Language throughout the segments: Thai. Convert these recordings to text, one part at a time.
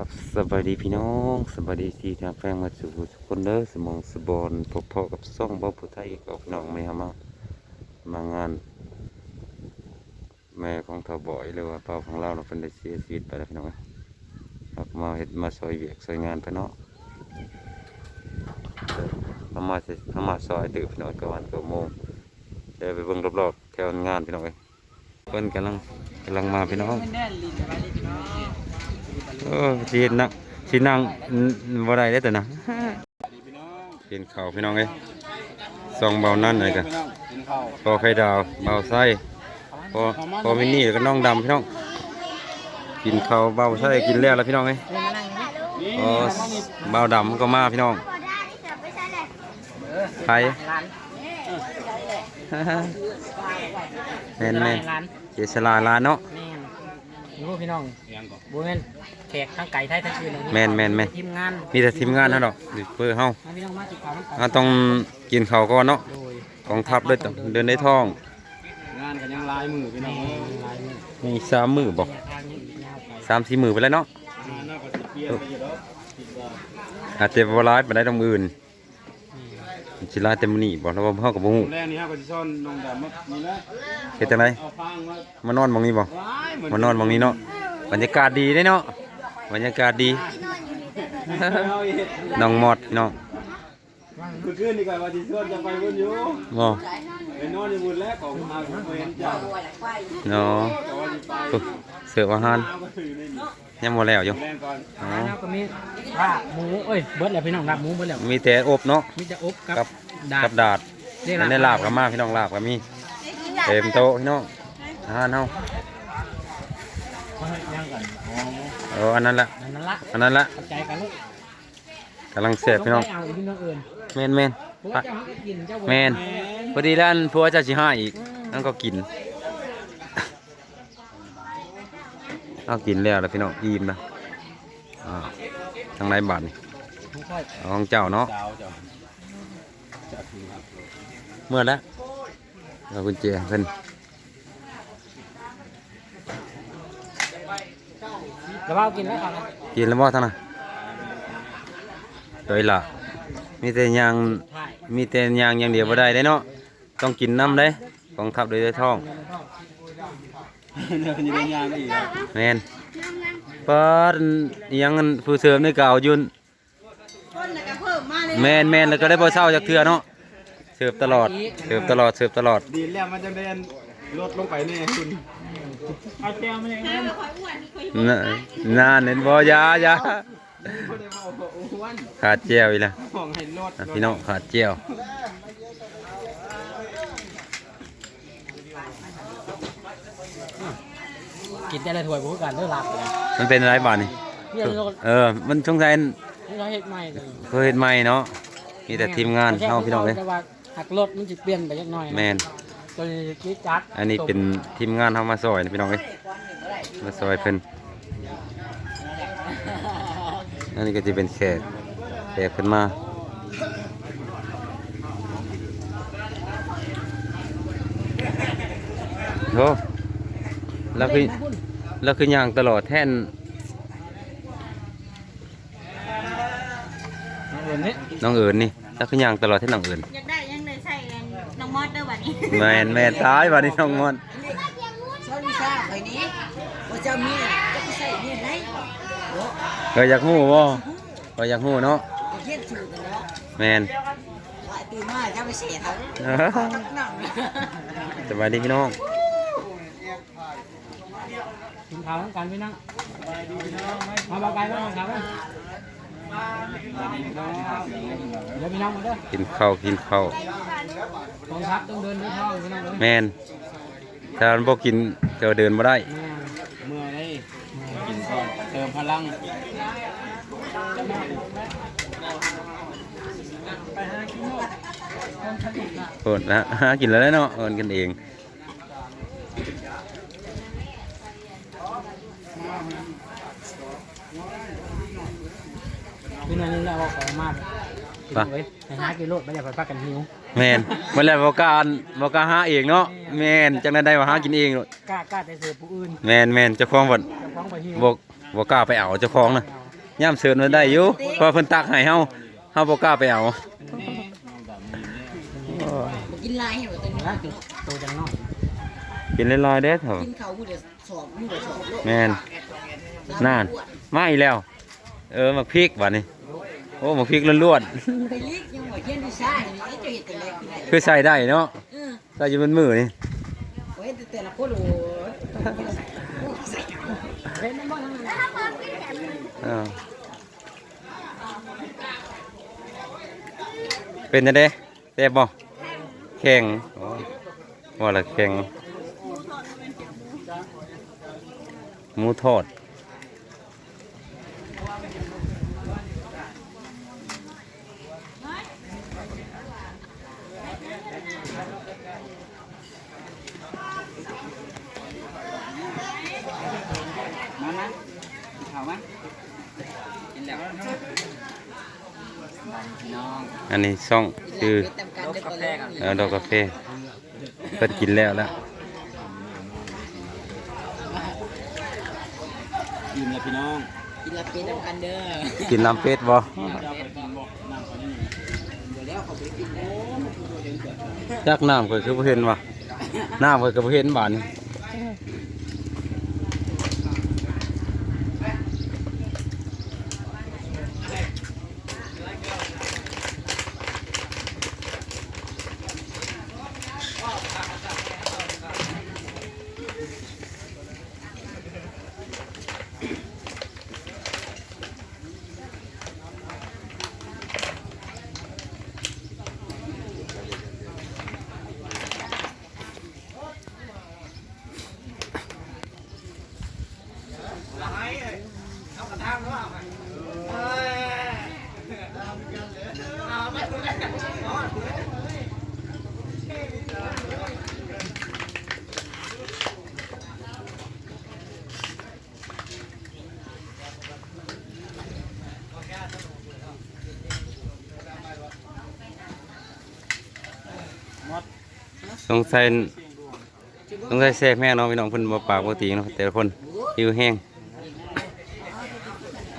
ครับสวัสดีพี่น้องสวัสดีที่ทางแฟงมาสู่ทุกคนเด้อสมองสบอนพบพอกับซ่องบ่าวผู้ไทยกับน้องไม่มามางาน แม่ของทบอยหรือว่าเป่าของเราเราเป็นได้เสียชีวิตไปแล้วพี่น้องครับมาเฮ็ดมาซอยเวียกซอยงานไปเนาะทำมาสิทำมาซอยตื่นพี่น้องกวันก้าโมงเดี๋ยวไปเบิ่งรอบๆแถวงานพี่น้องเอ้ยเพิ่นกำลังกำลังมาพี่น้อง เลยพี่น้องเออสินั่งสินั่งบ่ได้ได้แต่นะกินข้าวพี่น้องเอ้ยซองเบานั่นเลยกันพอไข่ดาวเบาไส้พอพอมินี่แล้วก็น้องดำพี่น้อง กินข้าวเบาไส้กินแล้วแล้วพี่น้องเอ้ยพอเบาดำก็มาพี่น้องไทยร้านแม่นแม่นร้านเจสลาลานเนาะ แม่นนี่พวกพี่น้องบุญแม่นแขกทั้งไก่ไทยทั้งคืนเลยแม่นแม่นแม่น ทีมงานมีแต่ทีมงานเท่าดอกเพื่อเฮาให้พี่น้องมาติดตามกันเราต้องกินข้าวก่อนเนาะโดยกองทัพด้วยเดินในท้องงานกันยังลายมือพี่น้องลายมือมีสามมือบอกทางนี้ยาวไปสามสี่มือไปแล้วเนาะน่าก็สิเปียไปอยู่แล้วคิดว่าอาจจะบร้ายไปได้ตรงอื่น สิลายเต็มอนี่บอกแล้วว่าเฮากับบ่ฮู้แรกนี่ฮะก็สิซ่อนน้องดำมานี่นะเฮ็ดจังไดเอาฟางมามานอนหมองนี้บ่ว้ายเหมือนมานอนหมองนี้เนาะบรรยากาศดีเด้เนาะบรรยากาศดีเอาอีกน้องมอดพี่น้อง เมื่อคืนนี่ก็ว่าสิซ่อนจะไปบนอยู่บ่ไปนอนอยู่บนแล้วของมาบ่เห็นเจ้าเนาะแต่ว่าสิไปปุ๊บเสิร์ฟอาหารเอาไปถือในนี่ยังบ่แล้วอยู่แรงก่อนอ๋อแล้วก็มีลาบหมูเอ้ยเบิดแล้วพี่น้องลาบหมูเบิดแล้วมีแต่อบเนาะมีแต่อบกักับบดากับดาดเรียกอันนี้ลาบก็มาพี่น้องลาบก็มีเต็มโต๊ะพี่น้องอาหารเฮาเอาให้ย่างก่อนอ๋อเอออันนั้นละนั่นละอันนั้นละเข้าใจกันลูกกำลังแซ่บพี่น้องต้ไปเอาอีกพี่น้องเอิญแม่นแม่นพวกไปเจ้าเขาก็กินเจ้าแม่นพอดีด้านผัวเจ้าสิห้าอีกนั่นก็กินเอากินแล้วแล้วพี่น้องอิ่มนะอ่าทางในบ้านนี่ค่อยเอาของเจ้าเนาะดาวเจ้าจะคือครับเมื่อแล้วเอากุญแจเพิ่นแล้วว่ากินแล้วครับกินแล้วบ่ท่านน่ะ โดยละมีแต่ยางถ่ายมีแต่ยางอย่างเดียวบ่ได้เด้เนาะต้องกินน้ำเด้กองทัพโดยได้ท้องเดี๋ยวจะได้ยางอีกแล้วแม่นเปิดอิหยังอันผู้เสริมนี่ก็เอาอยุ่นแม่นแม่นแล้วก็ได้บ่เศร้าจากเทื่อเนาะเสิร์ฟตลอดเสิร์ฟตลอดเสิร์ฟตลอดดีแล้วมันจะเดินลดลงไปนี่คุณเอาแก้วมาเลยครับน่ะนานเห็นบ่ยายา ไม่ได้บอกว่าอ้วนขาดแจ้วอีกแล้วมองให้ลดอะพี่น้องขาดแจ้วกินแต่ละถ้วยพวกกันเลิกลาบเลยมันเป็นอะไรบาดนี่เนี่ยเราเออ มันสงสัยนี่เราเฮ็ดใหม่เลยเคยเฮ็ดใหม่เนาะมีแต่ทีมงานเฮาพี่น้องเอ้ยแต่ว่าหักรถมันจะเปลี่ยนไปจักหน่อยนะแม่นตัวนี้คิดจัดอันนี้เป็นทีมงานเฮามาซอยนะพี่น้องเอ้ยมาซอยเพิ่น อันนี้ก็จะเป็นแขกแขกเพิ่นมาโอ้แล้วคือแล้วคือย่างตลอดแท่นเอิญนี่น้องเอิญนี่แล้วคือย่างตลอดแท่นน้องเอิญอยากได้ยังเลยใส่อันน้องมอดเด้อบัดนี้แม่นแม่นตายบัดนี้น้องงอนซอยวิชาข่อยนี้ว่าเจ้าเมียจะไปใส่เมียไห นโอ้ก็อยากฮู้บ่ก็อยากฮู้เนาะเขียนชื่อกันเนาะแมนตื่นมาจะไปเสียเขานั่งสบายดีพี่น้องกินข้าวกันพี่นั่งมาเบาไปบ้างครับเดี๋ยวพี่น้องมาเด้อกินข้าวกินข้าวกองทัพต้องเดินด้วยท้องพี่น้องแมนถ้ามันบ่กินจะเดินบ่ได้ แม่ เมื่อได้กินก่อน เติมพลังโอดนะหากินแล้วเนาะเอินกันเองพี่นั่นนี่แหละว่าของมากไปไปหากิโลไปแล้วไปพักกันหิวแม่นบ่แล้วบ่กล้าบ่กล้าหาเองเนาะแม่นจังได๋ได้ว่าหากินเองโลดกล้ากล้าแต่เสือผู้อื่นแม่นแม่นเจ้าของบ่เจ้าของไปหิว บ่บ่กล้าไปเอาเจ้าของนะย่ามเสิร์นมันได้อยู่เพราะเพิ่นตักให้เฮาเฮาบ่กล้าไปเอาบ่กินลายเห็นบ่ตัวนี้แล้วจุดตัวจังน้อยกินลอยๆเด้อเถอะกินข้าวมื้อเดียวสอบมื้อเดียวสอบโลกแม่นนานมาอีกแล้ว เออมาพริกบัดนี้โอ้มาพริกล้วนไปลิกยังบ่เฮียนวิชานี่ไอ้เจะเฮ็ดแต่แรกคือได้ๆคือใส่ได้เนาะเออใส่อยู่บนมือนี่โอ้ยแต่แต่ละคนโอ้ยต้องใส่โอ้ยใส่ เล่นบ่ทั้งนั้น เป็นยังได๋แซ่บบ่แข็งว่าละแข็งหมูทอด มามาข่าวมั้ยกินแล้วน้ องอันนี้ซ่องคือไปตามกันเด้อก่อนเลยเออดอกกาแฟเพิ่นกินแล้วแล้วกินแล้วพี่น้อง กินละเป็นตามกันเด้อ กินลำเป็ดบ่เจ้าไปกินบ่น้ำเขานี่เดี๋ยวแล้วเขาไปกินแล้วจักน้ำก็คือบ่เห็นว่ะน้ำก็คือบ่เห็นบาดนี้ สงสัยสงสัยแซ่แม่เนาะพี่น้องเพิ่นบ่ปากบ่ตีเนาะแต่ละคนหิวแห้ง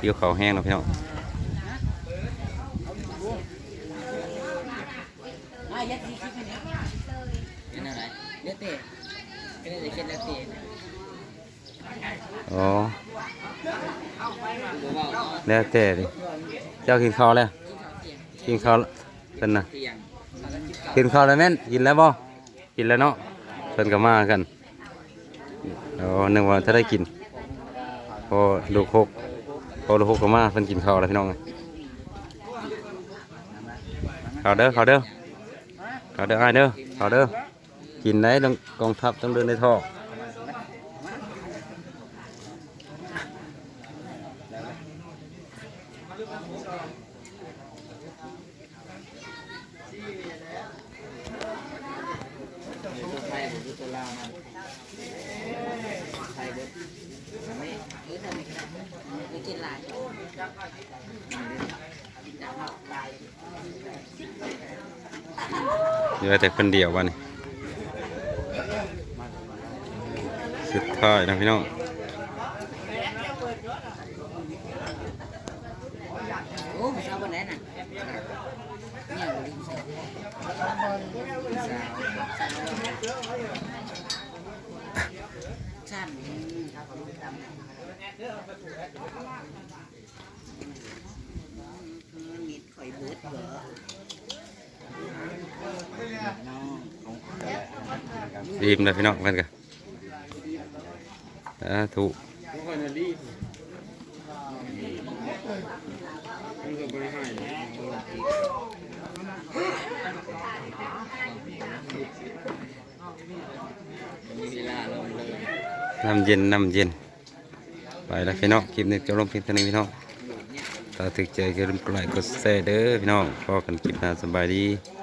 หิวเขาแห้งเนาะพี่น้องอะยัดดีคิดไปนะเป็นอะไรเดี๋ยวเตะเป็นอะไรเช่นแล้วแล้วแต่ดิเจ้ากินข้าวแล้วกินข้าวเพิ่นน่ะกินข้าวแล้วแม่นกินแล้วบ่ กินแล้วเนาะเพิ่นก็มากันอ๋อนึกว่าถ้าได้กินพอลูกหกพอลูกหกก็มาเพิ่นกินข้าวแล้วพี่น้องข้าวเด้อข้าวเด้อข้าวเด้ออ้ายเด้อข้าวเด้อกินได้ต้องกองทัพต้องเดินในท่อ ตัวไทยผมคือตัวลาวมันไทยเบิดไมเออทำไมกันไม่กินหลายเอาตายเหลือแต่คนเดียววันนี้สุดท้ายนะพี่น้อง โอ้ไม่ทราบวันไหนน่ะเนี่ยลืมใส่สาวชั้นนิดข่ ดีมเลยพี่น้องเพื่อนกันอ่ถูก นน่ะดีมันก็บ่ได้ให้มีเวลาลงเลย น้ำเย็นน้ำเย็น ไปแล้วพี่น้องคลิปนี้จะลงเพียงเท่านี้พี่น้องถ้าถึกใจก็อย่าลืมกดไลค์กดแชร์เด้อพี่น้องพอกันคลิปหน้าสบายดี เ